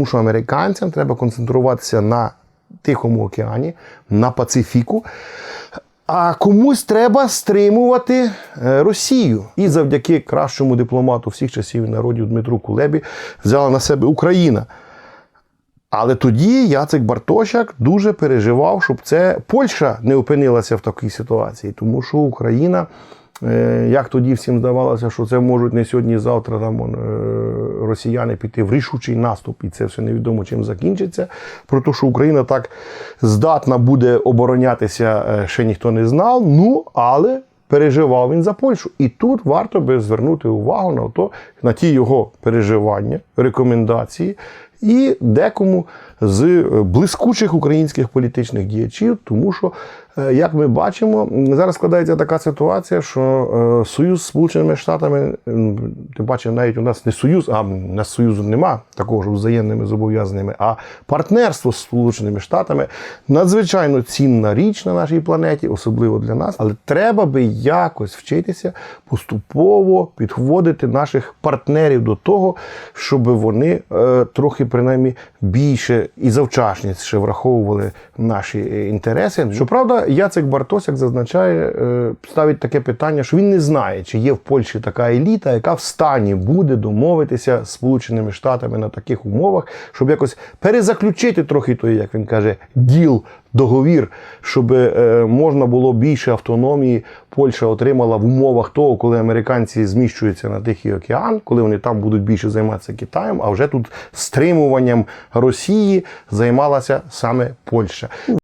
Тому що американцям треба концентруватися на Тихому океані, на Пацифіку. А комусь треба стримувати е, Росію. І завдяки кращому дипломату всіх часів і народів Дмитру Кулебі взяла на себе Україна. Але тоді Яцек Бартошак дуже переживав, щоб це Польща не опинилася в такій ситуації, тому що Україна, як тоді всім здавалося, що це можуть не сьогодні-завтра там е, росіяни піти в рішучий наступ, і це все невідомо чим закінчиться. Про те, що Україна так здатна буде оборонятися, е, ще ніхто не знав. Ну, але переживав він за Польщу. І тут варто би звернути увагу на то, на ті його переживання, рекомендації, і декому з е, блискучих українських політичних діячів, тому що, е, як ми бачимо, зараз складається така ситуація, що е, союз з Сполученими Штатами, тим паче, навіть у нас не союз, а нас союзу нема такого ж взаємними зобов'язаними, а партнерство з Сполученими Штатами надзвичайно цінна річ на нашій планеті, особливо для нас. Але треба би якось вчитися поступово підводити наших партнерів до того, щоб вони трохи принаймні більше і завчасніше враховували наші е, інтереси. Щоправда, Яцек Бартосяк зазначає, е, ставить таке питання, що він не знає, чи є в Польщі така еліта, яка в стані буде домовитися з Сполученими Штатами на таких умовах, щоб якось перезаключити трохи той, як він каже, діл. Договір, щоб е, можна було більше автономії, Польща отримала в умовах того, коли американці зміщуються на Тихий океан, коли вони там будуть більше займатися Китаєм, а вже тут стримуванням Росії займалася саме Польща.